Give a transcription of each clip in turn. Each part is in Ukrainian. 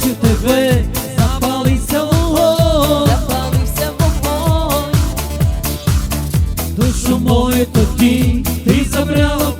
бачу тебе, запалився вогонь, запалився вогонь, душу мою тоді, ти забрала.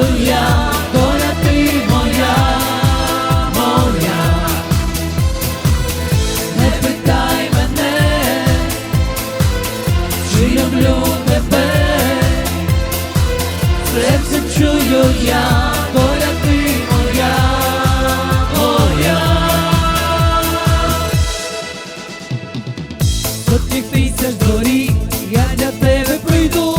Я, доля моя, моя, не питай мене, чи люблю тебе, серцем чую я, доля ти моя, моя, до тих тисяч доріг, я для тебе прийду.